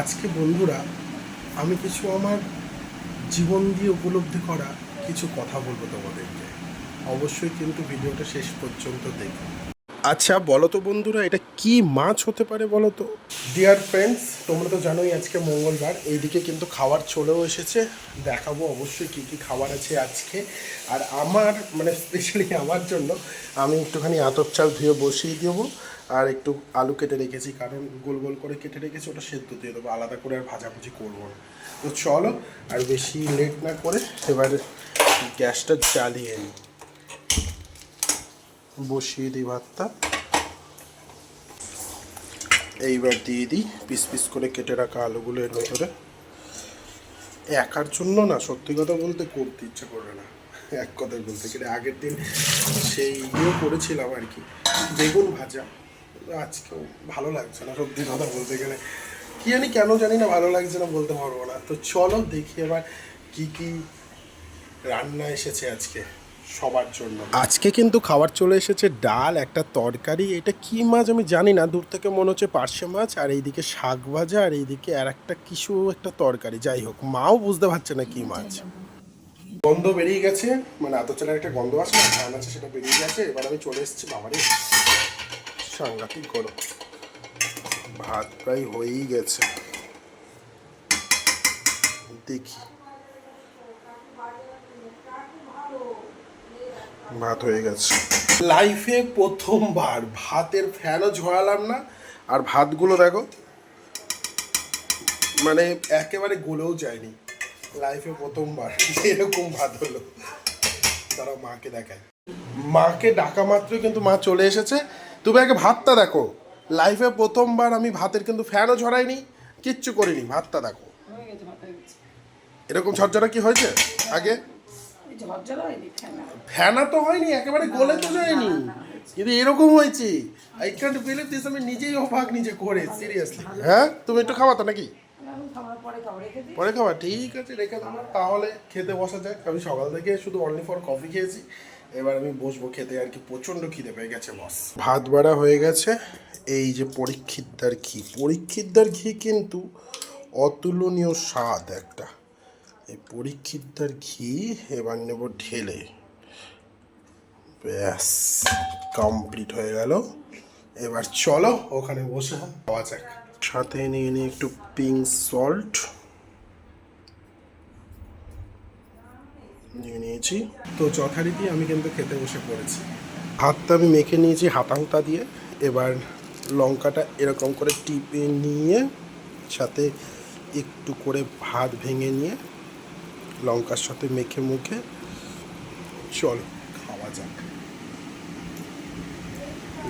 আজকে বন্ধুরা, আমি কিছু আমার জীবন দিয়ে উপলব্ধি করা কিছু কথা বলব তোমাদেরকে। অবশ্যই কিন্তু ভিডিওটা শেষ পর্যন্ত দেখো। আচ্ছা বলো তো বন্ধুরা, এটা কি মাছ হতে পারে বলো তো? ডিয়ার ফ্রেন্ডস তোমরা তো জানোই আজকে মঙ্গলবার, এইদিকে কিন্তু খাবার চলেও এসেছে। দেখাবো অবশ্যই কী কী খাবার আছে আজকে। আর আমার মানে স্পেশালি আমার জন্য, আমি একটুখানি আতপ চাল ধুয়ে বসিয়ে দেবো। আর একটু আলু কেটে রেখেছি, কারণ গোল গোল করে কেটে রেখেছি, ওটা সেদ্ধ দিয়ে দেবো, আলাদা করে আর ভাজাভুজি করব না। তো চলো, আর বেশি লেট না করে এবার গ্যাসটা জ্বালিয়ে নিই। বসিয়ে দিই ভাতটা। এইবার দিয়ে দিই, পিস পিস করে কেটে রাখা আলুগুলো এর ভেতরে। একার জন্য না, সত্যি কথা বলতে করতে ইচ্ছে করে না, এক কথায় বলতে গেলে। আগের দিন সেই ইয়ে করেছিলাম আর কি, বেগুন ভাজা। আজকেও ভালো লাগছে না সত্যি কথা বলতে গেলে। কি জানি কেন জানি না ভালো লাগছে না বলতে পারব না। তো চলো দেখি এবার কি কি রান্না এসেছে আজকে সবার জন্য। আজকে কিন্তু খাবার চলে এসেছে ডাল একটা তরকারি এটা কি মাছ আমি জানি না দূর থেকে মনে হচ্ছে পার্শে মাছ আর এইদিকে শাক ভাজা আর এইদিকে আর একটা কিছু একটা তরকারি। যাই হোক মাও বুঝতে পারছে না কি মাছ। গন্ধ বেরিয়ে গেছে মানে এত চালের একটা গন্ধ আছে ধান আছে সেটা বেরিয়ে গেছে এবার আমি চলে এসেছি বাবারে। সাংঘাতিক গরম। ভাত প্রায় হয়েই গেছে। দেখি। ভাত হয়ে গেছে। লাইফে প্রথমবার ভাতের ফ্যানও ঝরালাম না। আর ভাতগুলো দেখো মানে একেবারে গলেও যায়নি। লাইফে প্রথমবার এরকম ভাত হলো। তারা মাকে দেখায় মাকে ডাকা মাত্র কিন্তু মা চলে এসেছে। তুমি আগে ভাতটা দেখো। লাইফে প্রথমবার আমি ভাতের কিন্তু ফ্যানও ঝরাইনি, কিচ্ছু করিনি, ভাতটা দেখো। এরকম ঝরঝরা কি হয়েছে আগে? ফ্যানা তো হয়নি, একেবারে গলে তো যায়নি। কিন্তু এরকম হয়েছে। আই ক্যান্ট বিলিভ দিস আমি নিজেই অবাক নিজে করে সিরিয়াসলি হ্যাঁ? তুমি একটু খাওয়া তো নাকি? পরে খাওয়া ঠিক আছে, রেখে দেবো তাহলে খেতে বসা যাক। আমি সকাল থেকে শুধু অনলি ফর কফি খেয়েছি। এবার আমি বসবো খেতে, আর কি প্রচণ্ড খিদে পেয়ে গেছে বস ভাত বাড়া হয়ে গেছে। এই যে পরীক্ষিতদার ঘি। পরীক্ষিতদার ঘি কিন্তু অতুলনীয় স্বাদ একটা। এই পরীক্ষিতদার ঘি এবার নেব ঢেলে। ব্যাস কমপ্লিট হয়ে গেল। এবার চলো, ওখানে বসে খাওয়া যাক। সাথে নিয়ে নিই একটু পিঙ্ক সল্ট নিয়ে নিয়েছি। তো যথারীতি আমি কিন্তু খেতে বসে পড়েছি। ভাতটা আমি মেখে নিয়েছি হাতা হুতা দিয়ে। এবার লঙ্কাটা এরকম করে টিপে নিয়ে, সাথে একটু করে ভাত ভেঙে নিয়ে লঙ্কার সাথে মেখে মুখে চলো, খাওয়া যাক।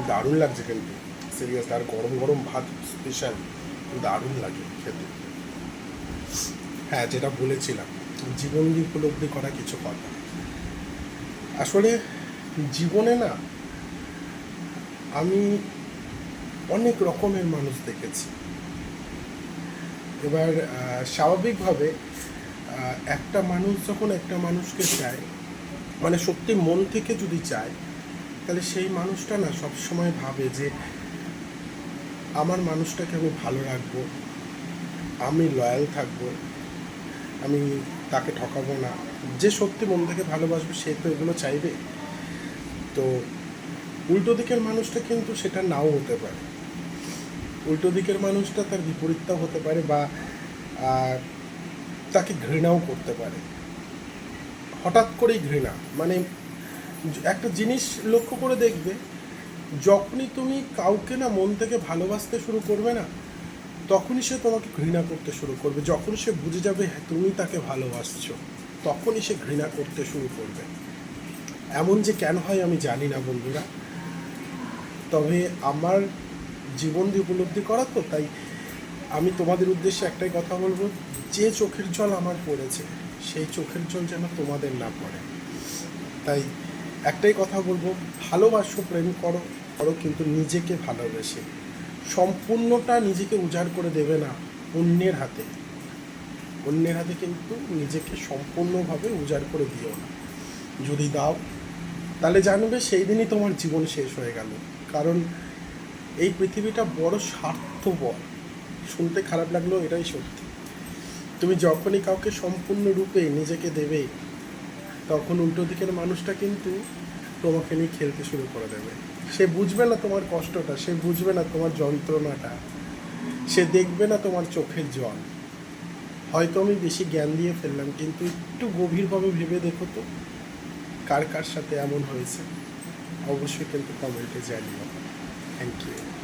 দারুণ লাগছে কিন্তু সিরিয়াস, আর গরম গরম ভাত স্পেশাল দারুণ লাগে খেতে। হ্যাঁ যেটা বলেছিলাম। জীবন দিয়ে উপলব্ধি করা কিছু কথা। আসলে জীবনে না, আমি অনেক রকমের মানুষ দেখেছি। এবার স্বাভাবিকভাবে একটা মানুষ যখন একটা মানুষকে চায় মানে সত্যি মন থেকে যদি চায়, তাহলে সেই মানুষটা না সবসময় ভাবে যে, আমার মানুষটাকে আমি ভালো রাখব, আমি লয়াল থাকব। আমি তাকে ঠকাবো না। যে সত্যি মন থেকে ভালোবাসবে, সে তো এগুলো চাইবে। তো উল্টো দিকের মানুষটা কিন্তু সেটা নাও হতে পারে। উল্টো দিকের মানুষটা তার বিপরীতটাও হতে পারে বা তাকে ঘৃণাও করতে পারে। হঠাৎ করেই ঘৃণা। মানে একটা জিনিস লক্ষ্য করে দেখবে, যখনই তুমি কাউকে না মন থেকে ভালোবাসতে শুরু করবে না তখনই সে তোমাকে ঘৃণা করতে শুরু করবে। যখন সে বুঝে যাবে হ্যাঁ তুমি তাকে ভালোবাসছো, তখনই সে ঘৃণা করতে শুরু করবে। এমন যে কেন হয় আমি জানি না বন্ধুরা। তবে আমার জীবন দিয়ে উপলব্ধি করা তো, তাই আমি তোমাদের উদ্দেশ্যে একটাই কথা বলব। যে চোখের জল আমার পড়েছে, সেই চোখের জল যেন তোমাদের না পড়ে। তাই একটাই কথা বলব, ভালোবাসো, প্রেম করো করো কিন্তু নিজেকে ভালোবেসে। সম্পূর্ণটা নিজেকে উজাড় করে দেবে না অন্যের হাতে। অন্যের হাতে কিন্তু নিজেকে সম্পূর্ণভাবে উজাড় করে দিও না। যদি দাও, তাহলে জানবে সেই দিনই তোমার জীবন শেষ হয়ে গেল। কারণ এই পৃথিবীটা বড় স্বার্থপর। শুনতে খারাপ লাগলেও এটাই সত্যি। তুমি যখনই কাউকে সম্পূর্ণরূপে নিজেকে দেবে, তখন উল্টো দিকের মানুষটা কিন্তু তোমাকে নিয়ে খেলতে শুরু করে দেবে। সে বুঝবে না তোমার কষ্টটা, সে বুঝবে না তোমার যন্ত্রণাটা। সে দেখবে না তোমার চোখের জল। হয়তো আমি বেশি জ্ঞান দিয়ে ফেললাম, কিন্তু একটু গভীরভাবে ভেবে দেখো তো, কার কার সাথে এমন হয়েছে। অবশ্যই কিন্তু কমেন্টে জানিও। Thank you